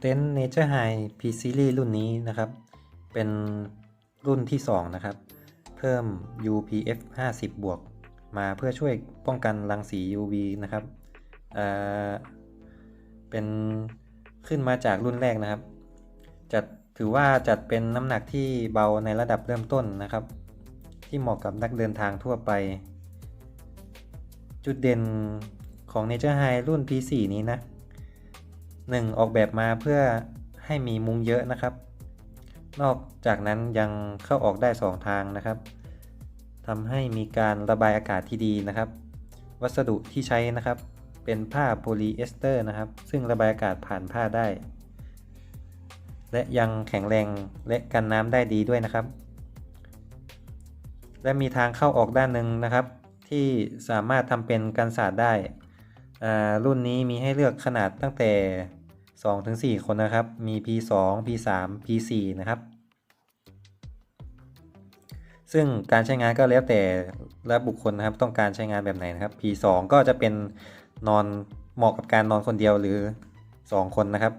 เต็นท์ Nature High P Series รุ่นนี้นะครับ เป็นรุ่นที่ 2 นะครับ เพิ่ม UPF 50 บวก มาเพื่อช่วยป้องกันรังสี UV นะครับเออเป็นขึ้นมาจากรุ่นแรกนะครับ จัดถือว่าจัดเป็นน้ำหนักที่เบาในระดับเริ่มต้นนะครับ ที่เหมาะกับนักเดินทางทั่วไป จุดเด่นของ Nature High รุ่น P4 นี้นะ 1. ออกแบบมาเพื่อให้มีมุมเยอะนะครับ นอกจากนั้นยังเข้าออกได้ 2 ทางนะครับทำให้มีการระบายอากาศที่ดีนะครับ วัสดุที่ใช้นะครับ เป็นผ้าโพลีเอสเตอร์นะครับ ซึ่งระบายอากาศผ่านผ้าได้ และยังแข็งแรงและกันน้ำได้ดีด้วยนะครับ และมีทางเข้าออกด้านหนึ่งนะครับ ที่สามารถทำเป็นกันศาสตร์ได้รุ่นนี้มีให้เลือกขนาดตั้งแต่ 2ถึง4คนนะครับ มี P2 P3 P4 นะครับ ซึ่งการใช้งานก็แล้วแต่และบุคคลนะครับ ต้องการใช้งานแบบไหนนะครับ P2 ก็จะเป็นนอนเหมาะกับการนอนคนเดียวหรือ 2 คนนะครับ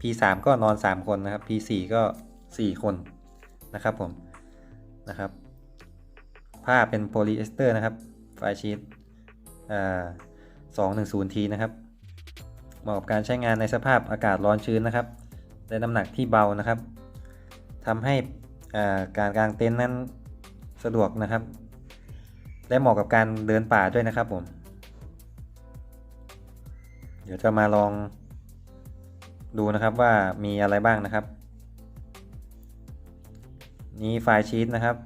P3 ก็นอน 3 คนนะครับ P4 ก็ 4 คนนะครับผมนะครับผ้าเป็นโพลีเอสเตอร์นะครับไฟชีตอ่า 210T นะครับ เหมาะกับการใช้งานในสภาพอากาศร้อนชื้นนะครับและน้ำหนักที่เบานะครับทำให้การกางเต็นท์นั้นสะดวกนะครับ และเหมาะกับการเดินป่าด้วยนะครับผม เดี๋ยวจะมาลองดูนะครับว่ามีอะไรบ้างนะครับ นี่ไฟล์ชีตนะครับ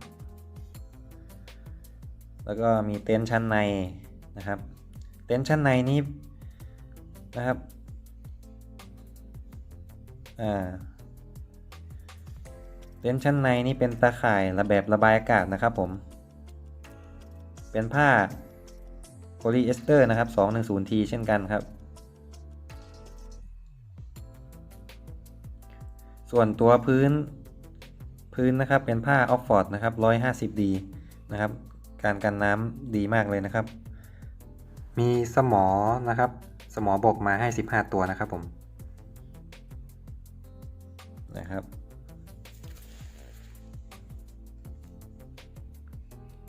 แล้วก็มีเต็นท์ชั้นในนะครับ เต็นท์ชั้นในนี้ นะครับ อ่าเต็นท์ชั้นในนี่เป็นตาข่ายระแบบระบายอากาศนะครับผม เป็นผ้าโพลีเอสเตอร์นะครับ 210T เช่นกันครับ ส่วนตัวพื้นพื้นนะครับเป็นผ้าออฟฟอร์ดนะครับ 150D นะครับ การกันน้ำดีมากเลยนะครับ มีสมอนะครับ สมอบกมาให้ 15 ตัวนะครับผมนะครับ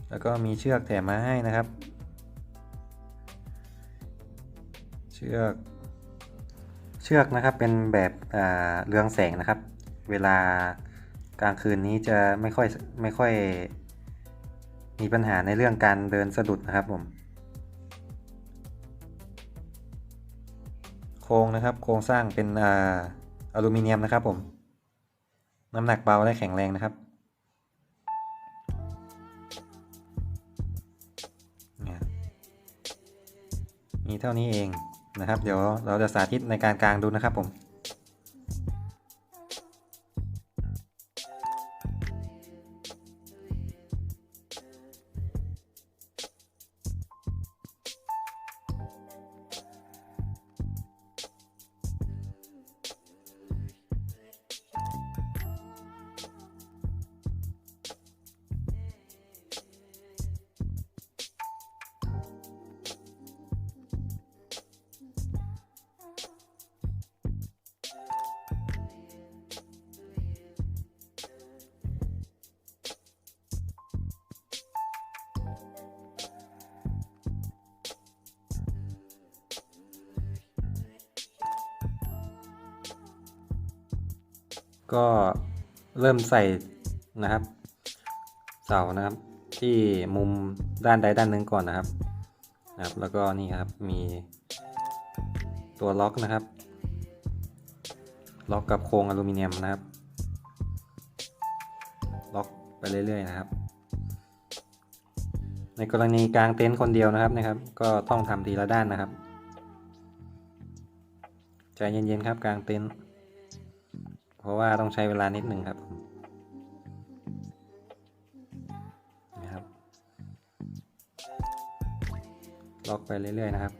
แล้วก็มีเชือกแถมมาให้นะครับ เชือกเชือกนะครับเป็นแบบอ่าเรืองแสงนะครับ เวลากลางคืนนี้จะไม่ค่อยไม่ค่อยมีปัญหาในเรื่องการเดินสะดุดนะครับผม รงนะครับ โครงสร้างเป็นออลูมิเนียมนะครับผม น้ำหนักเบาและแข็งแรงนะครับมีเท่านี้เองนะครับ เดี๋ยวเราจะสาธิตในการกลางดูนะครับผม ก็เริ่มใส่นะครับ เสานะครับที่มุมด้านใดด้านหนึ่งก่อนนะครับนะครับ แล้วก็นี่ครับมีตัวล็อกนะครับ ล็อกกับโครงอลูมิเนียมนะครับ ล็อกไปเรื่อยๆนะครับ ในกรณีกลางเต็นท์คนเดียวนะครับนะครับ ก็ต้องทำทีละด้านนะครับใจเย็นๆครับกลางเต็นท์ เพราะว่าต้องใช้เวลานิดหนึ่งครับนะครับ ล็อกไปเรื่อยๆนะครับ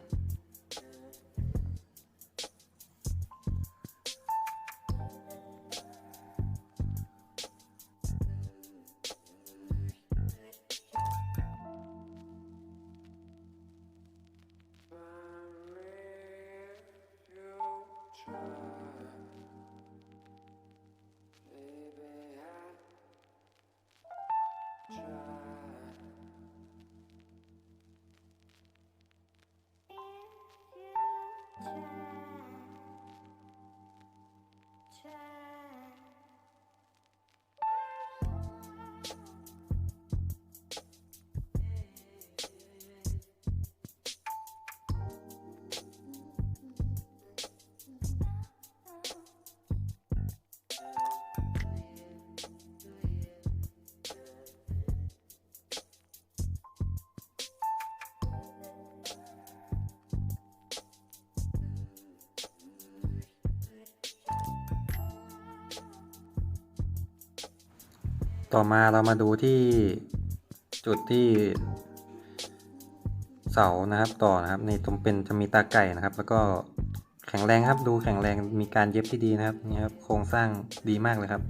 ต่อมาเรามาดูที่จุดที่เสานะครับต่อนะครับในตรงเป็นจะมีตาไก่นะครับ แล้วก็แข็งแรงครับดูแข็งแรงมีการเย็บที่ดีนะครับนี่ครับโครงสร้างดีมากเลยครับ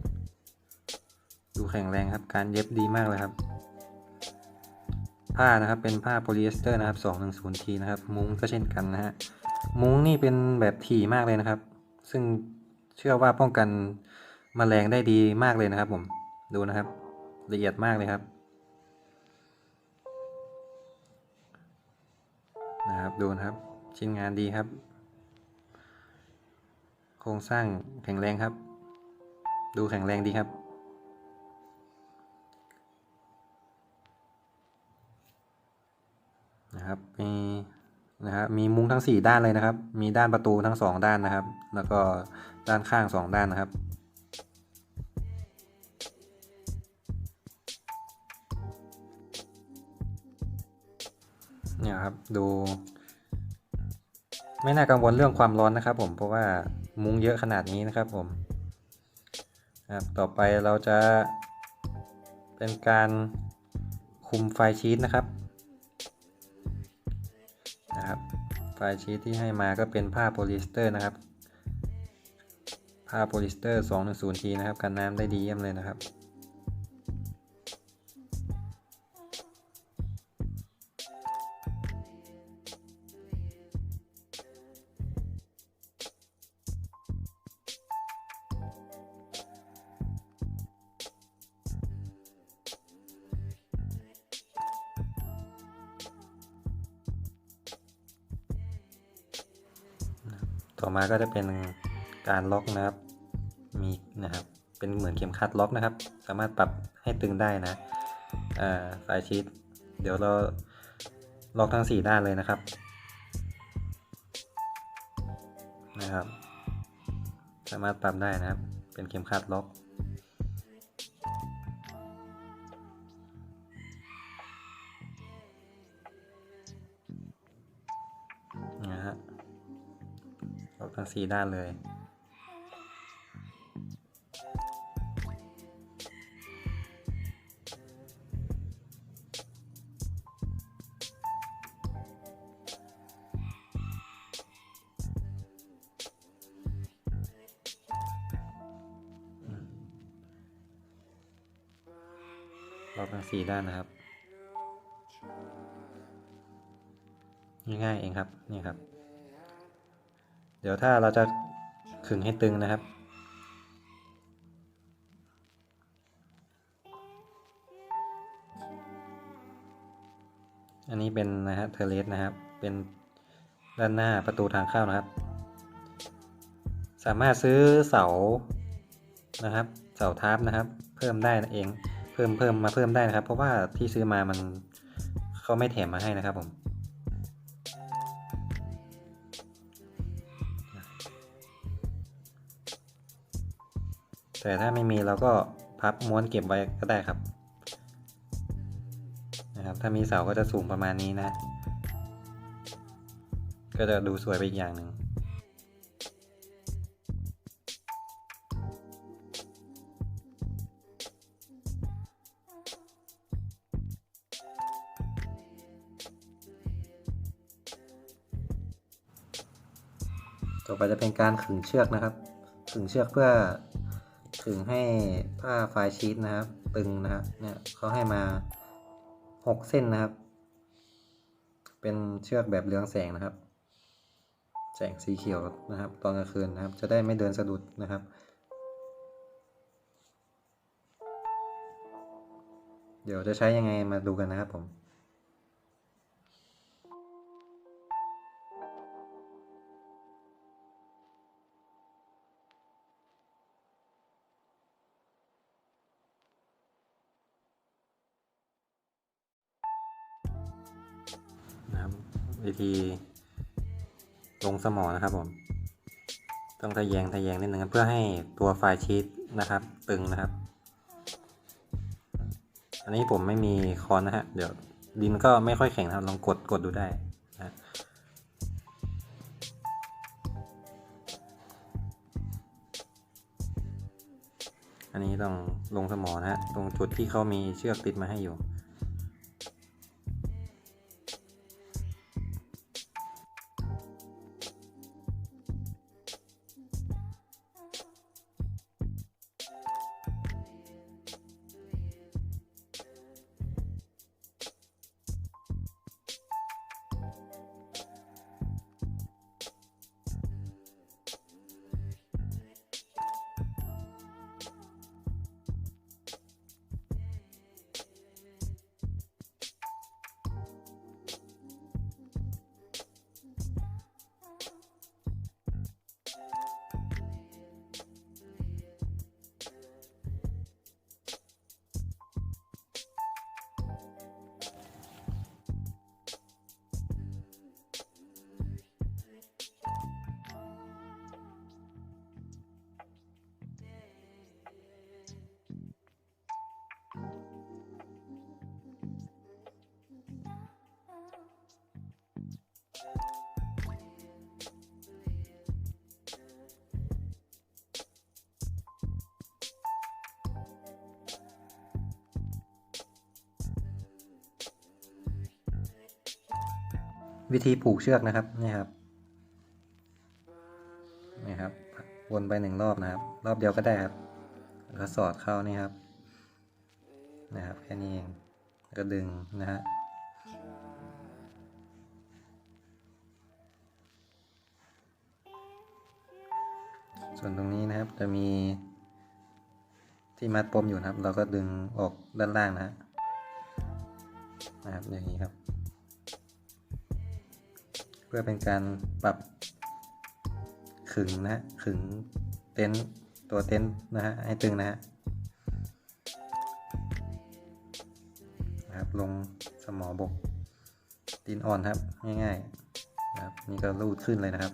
ดูแข็งแรงครับการเย็บดีมากเลยครับ ผ้านะครับเป็นผ้าโพลีเอสเตอร์นะครับ 210T นะครับ มุ้งก็เช่นกันนะฮะมุ้งนี่เป็นแบบถี่มากเลยนะครับ ซึ่งเชื่อว่าป้องกันมแมลงได้ดีมากเลยนะครับผม ดูนะครับ ละเอียดมากเลยครับนะครับดูนะครับ ชิ้นงานดีครับ โครงสร้างแข็งแรงครับ ดูแข็งแรงดีครับ นะครับมีนะครับมีมุ้งทั้ง 4 ด้านเลยนะครับ มีด้านประตูทั้ง 2 ด้านนะครับ แล้วก็ด้านข้าง 2 ด้านนะครับ ครับ ดู ไม่น่ากังวลเรื่องความร้อนนะครับ ผมเพราะว่ามุ้งเยอะขนาดนี้นะครับผมครับต่อไปเราจะเป็นการคุมไฟชีตนะครับนะครับ ไฟชีตที่ให้มาก็เป็นผ้าโพลีสเตอร์นะครับผ้าโพลีสเตอร์ 210T นะครับกันน้ำได้ดีเยี่ยมเลยนะครับ ก็จะเป็นการล็อกนะครับ มีนะครับเป็นเหมือนเข็มขัดล็อกนะครับ สามารถปรับให้ตึงได้นะสายชีตเดี๋ยวเราล็อกทั้ง 4 ด้านเลยนะครับนะครับ สามารถปรับได้นะครับ เป็นเข็มขัดล็อก ทั้งสี่ด้านเลยล็อกทั้งสี่ด้านนะครับ ง่ายๆเองครับ นี่ครับ เดี๋ยวถ้าเราจะขึงให้ตึงนะครับ อันนี้เป็นนะฮะเทเลสนะครับ เป็นด้านหน้าประตูทางเข้านะครับ สามารถซื้อเสานะครับ เสาทับนะครับ เพิ่มได้เอง เพิ่มเพิ่มมาเพิ่มได้นะครับ เพราะว่าที่ซื้อมามันเขาไม่แถมมาให้นะครับผม แต่ถ้าไม่มีเราก็พับม้วนเก็บไว้ก็ได้ครับ นะครับ ถ้ามีเสาก็จะสูงประมาณนี้นะ ก็จะดูสวยไปอีกอย่างหนึ่งต่อไปจะเป็นการขึงเชือกนะครับ ขึงเชือกเพื่อ ขึงให้ผ้าไฟล์ชีตนะครับ ตึงนะครับเนี่ยเขาให้มาหกเส้นนะครับ เป็นเชือกแบบเรืองแสงนะครับ แสงสีเขียวนะครับ ตอนกลางคืนนะครับ จะได้ไม่เดินสะดุดนะครับเดี๋ยวจะใช้ยังไงมาดูกันนะครับผม วิธีลงสมอนะครับผม ต้องทะแยงทะแยงนิดนึงเพื่อให้ตัวไฟล์ชีตนะครับ ตึงนะครับ อันนี้ผมไม่มีคอนนะฮะเดี๋ยวดินก็ไม่ค่อยแข็งครับลองกดกดดูได้นะอันนี้ต้องลงสมอนะฮะตรงจุดที่เขามีเชือกติดมาให้อยู่ วิธีผูกเชือกนะครับนี่ครับนี่ครับ วนไปหนึ่งรอบนะครับ รอบเดียวก็ได้ครับแล้วก็สอดเข้านี่ครับ นะครับแค่นี้เองแล้วก็ดึงนะฮะส่วนตรงนี้นะครับจะมีที่มัดปมอยู่นะครับ เราก็ดึงออกด้านล่างนะนะครับอย่างนี้ครับ พื่อเป็นการปรับขึงนะขึงเต็นท์ตัวเต็นท์นะฮะให้ตึงนะฮะนะครับลงสมอบกดินอ่อนครับง่ายๆนะครับนี่ก็รูดขึ้นเลยนะครับ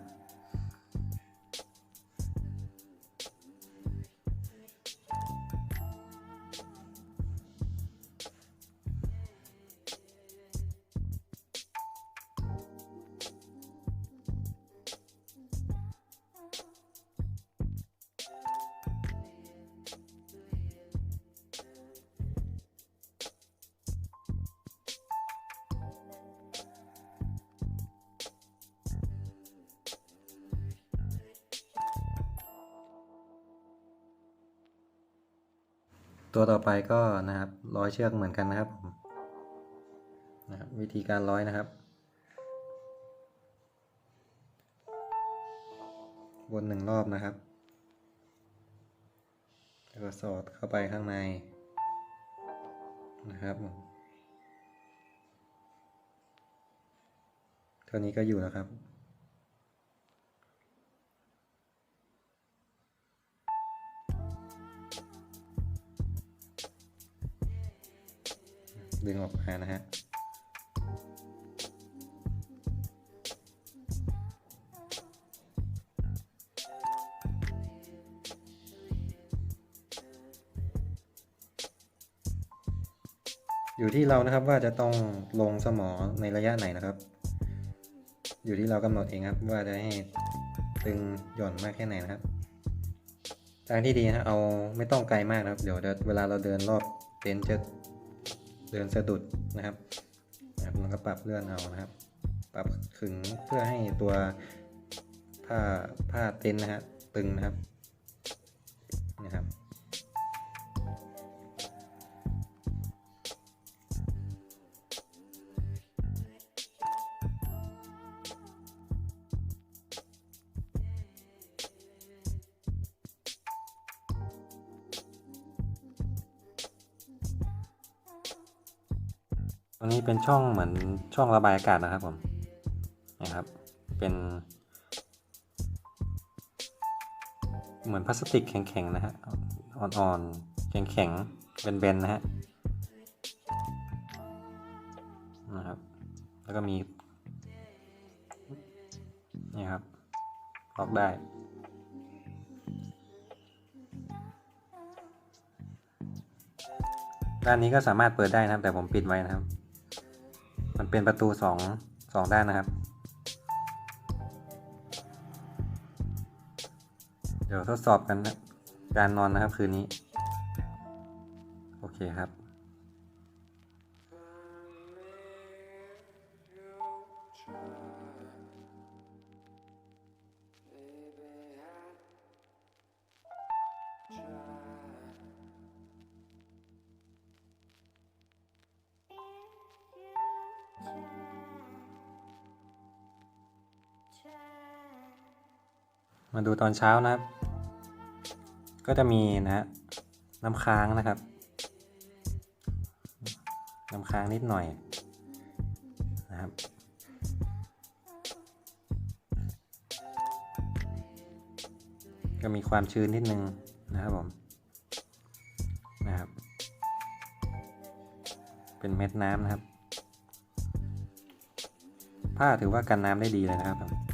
ไปก็นะครับร้อยเชือกเหมือนกันนะครับผมนะครับวิธีการร้อยนะครับ วนหนึ่งรอบนะครับ แล้วก็สอดเข้าไปข้างในนะครับเท่านี้ก็อยู่แล้วครับ ดึงออกมานะฮะอยู่ที่เรานะครับว่าจะต้องลงสมอในระยะไหนนะครับ อยู่ที่เรากำหนดเองครับว่าจะให้ตึงหย่อนมากแค่ไหนนะครับทางที่ดีนะเอาไม่ต้องไกลมากนะครับ เดี๋ยวเวลาเราเดินรอบเต็นท์จะ เดินสะดุดนะครับนะครับแล้วก็ปรับเลื่อนเอานะครับ ปรับขึงเพื่อให้ตัวผ้าผ้าเต็นท์นะฮะตึงนะครับนะครับ เป็นช่องเหมือนช่องระบายอากาศนะครับผมนะครับ เป็นเหมือนพลาสติกแข็งๆนะฮะอ่อนๆแข็งๆเบนๆนะฮะนะครับ แล้วก็มีนี่ครับล็อกได้ด้านนี้ก็สามารถเปิดได้นะครับ แต่ผมปิดไว้นะครับ เป็นประตูสองสองด้านนะครับ เดี๋ยวทดสอบกันการนอนนะครับคืนนี้ มาดูตอนเช้านะครับ ก็จะมีนะฮะน้ำค้างนะครับ น้ำค้างนิดหน่อยนะครับก็มีความชื้นนิดนึงนะครับผมนะครับ เป็นเม็ดน้ำนะครับ ผ้าถือว่ากันน้ำได้ดีเลยนะครับผม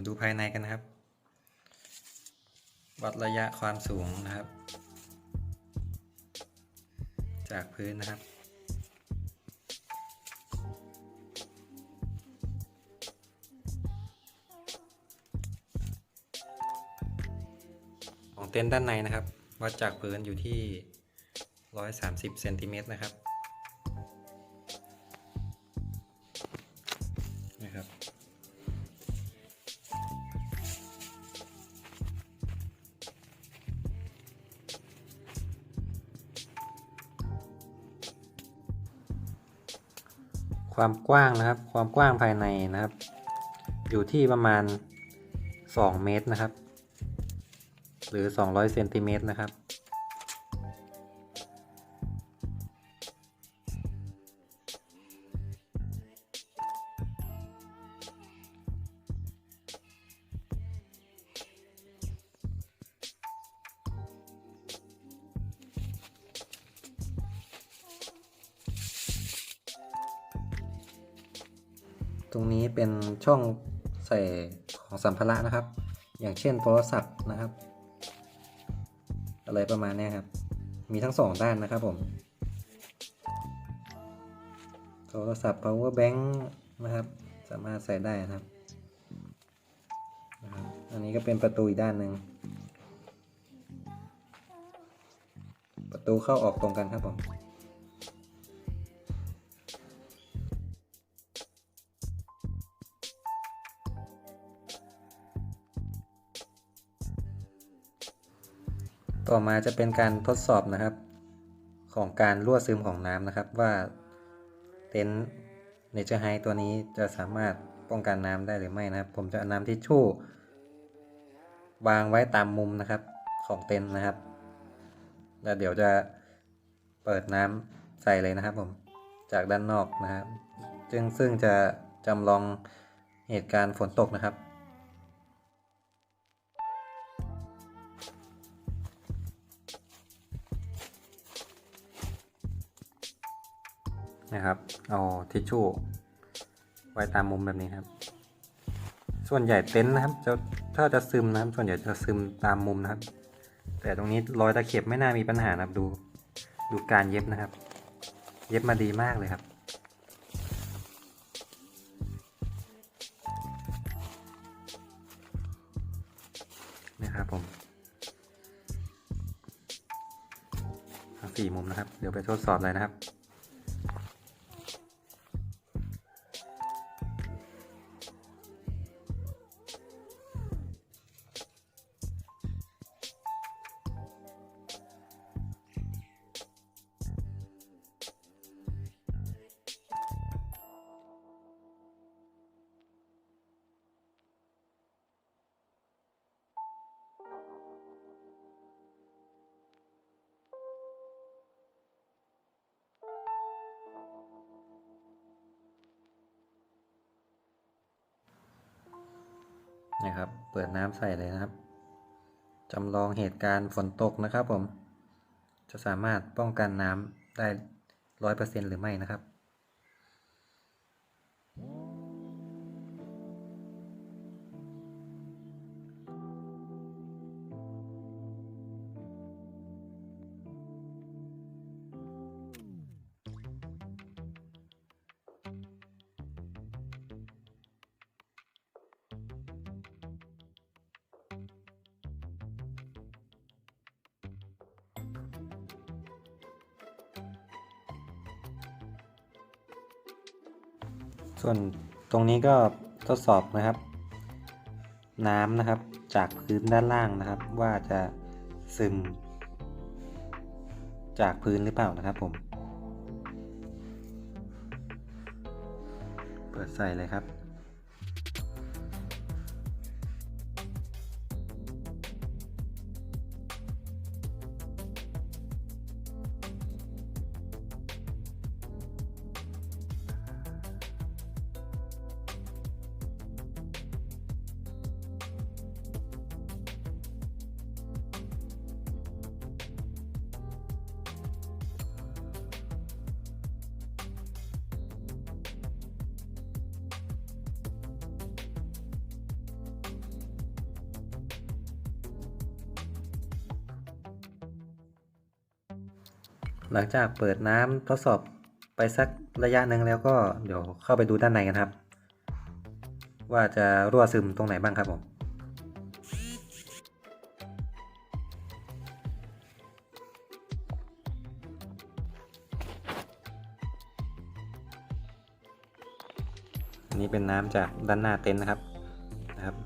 มาดูภายในกันนะครับ วัดระยะความสูงนะครับ จากพื้นนะครับของเต็นท์ด้านในนะครับ วัดจากพื้นอยู่ที่ 130เซนติเมตรนะครับนะครับ ความกว้างนะครับ ความกว้างภายในนะครับ อยู่ที่ประมาณ 2 เมตรนะครับ หรือ 200เซนติเมตรนะครับ ช่องใส่ของสัมภาระนะครับ อย่างเช่นโทรศัพท์นะครับ อะไรประมาณนี้ครับ มีทั้งสองด้านนะครับผม โทรศัพท์ power bank นะครับ สามารถใส่ได้นะครับ อันนี้ก็เป็นประตูอีกด้านหนึ่ง ประตูเข้าออกตรงกันครับผม ต่อมาจะเป็นการทดสอบนะครับ ของการรั่วซึมของน้ำนะครับว่าเต็นท์เนเจอร์ไฮตัวนี้จะสามารถป้องกันน้ำได้หรือไม่นะครับ ผมจะนำทิชชู่วางไว้ตามมุมนะครับของเต็นท์นะครับแล้วเดี๋ยวจะเปิดน้ำใส่เลยนะครับผมจากด้านนอกนะครับซึ่งซึ่งจะจำลองเหตุการณ์ฝนตกนะครับ นะครับ เอาทิชชู่ไว้ตามมุมแบบนี้ครับ ส่วนใหญ่เต็นท์นะครับจะถ้าจะซึมนะครับ ส่วนใหญ่จะซึมตามมุมนะครับ แต่ตรงนี้รอยตะเข็บไม่น่ามีปัญหานะครับดูดูการเย็บนะครับ เย็บมาดีมากเลยครับนะครับผมทั้งสี่มุมนะครับ เดี๋ยวไปทดสอบเลยนะครับ นะครับ เปิดน้ำใส่เลยนะครับจำลองเหตุการณ์ฝนตกนะครับผม จะสามารถป้องกันน้ำได้ร้อยเปอร์เซ็นหรือไม่นะครับ ส่วนตรงนี้ก็ทดสอบนะครับ น้ำนะครับจากพื้นด้านล่างนะครับ ว่าจะซึม จากพื้นหรือเปล่านะครับผม เปิดใส่เลยครับ ลังจากเปิดน้ำทดสอบไปสักระยะหนึ่งแล้วก็เดี๋ยวเข้าไปดูด้านในกันครับ ว่าจะรั่วซึมตรงไหนบ้างครับผมอันนี้เป็นน้ำจากด้านหน้าเต็นท์นะครับนะครับ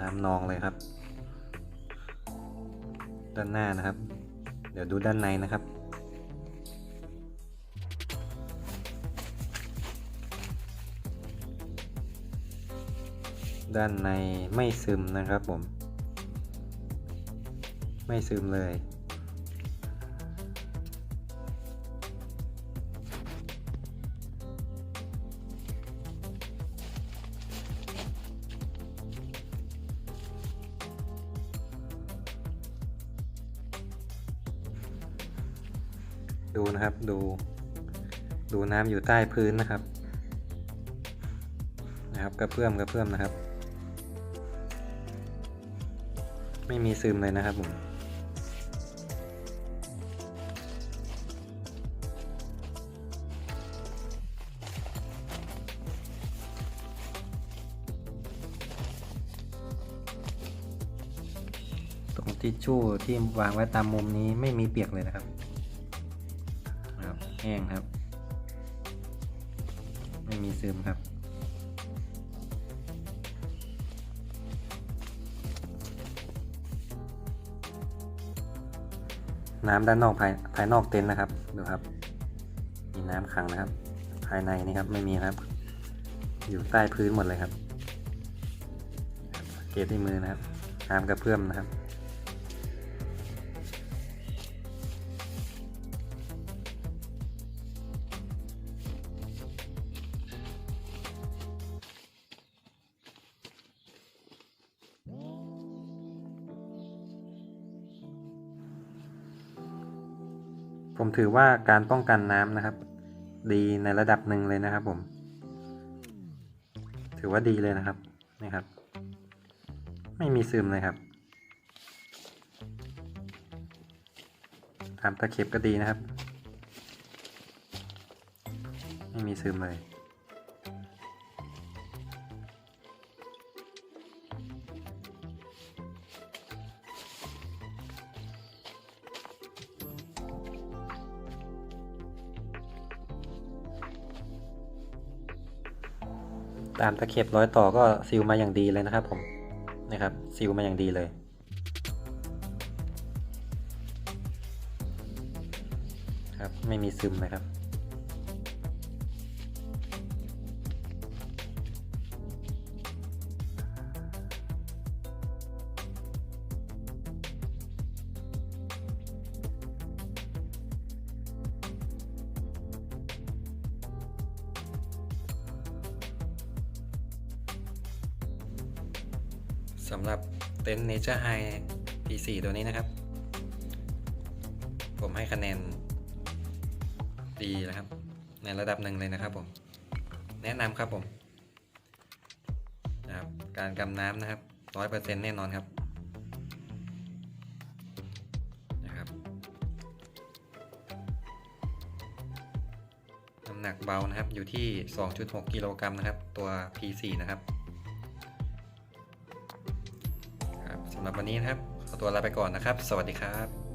น้ำนองเลยครับ ด้านหน้านะครับ เดี๋ยวดูด้านในนะครับ ด้านในไม่ซึมนะครับผม ไม่ซึมเลย ดูนะครับดู ดูน้ำอยู่ใต้พื้นนะครับนะครับกระเพื่อมกระเพื่อมนะครับ ไม่มีซึมเลยนะครับผมตรงทิชชู่ที่วางไว้ตามมุมนี้ไม่มีเปียกเลยนะครับนะครับแห้งครับ ไม่มีซึมครับ น้ำด้านนอกภายภายนอกเต็นท์นะครับดูครับ มีน้ำขังนะครับ ภายในนี่ครับไม่มีครับ อยู่ใต้พื้นหมดเลยครับ เกตที่มือนะครับน้ำกระเพื่อมนะครับ ผมถือว่าการป้องกันน้ำนะครับ ดีในระดับหนึ่งเลยนะครับผม ถือว่าดีเลยนะครับนี่ครับ ไม่มีซึมเลยครับตามตะเข็บก็ดีนะครับ ไม่มีซึมเลย ตามตะเข็บร้อยต่อก็ซิลมาอย่างดีเลยนะครับผมนะครับซิลมาอย่างดีเลยครับไม่มีซึมเลยครับ Nature High P4 ตัวนี้นะครับ ผมให้คะแนนดีนะครับ ในระดับหนึ่งเลยนะครับผม แนะนำครับผมนะครับการกำน้ำนะครับร้อยเปอร์เซ็นต์แน่นอนครับนะครับน้ำหนักเบานะครับอยู่ที่ 2.6 กิโลกรัมนะครับ ตัว P4 นะครับครับ วันนี้นะครับ ขอตัวลาไปก่อนนะครับ สวัสดีครับ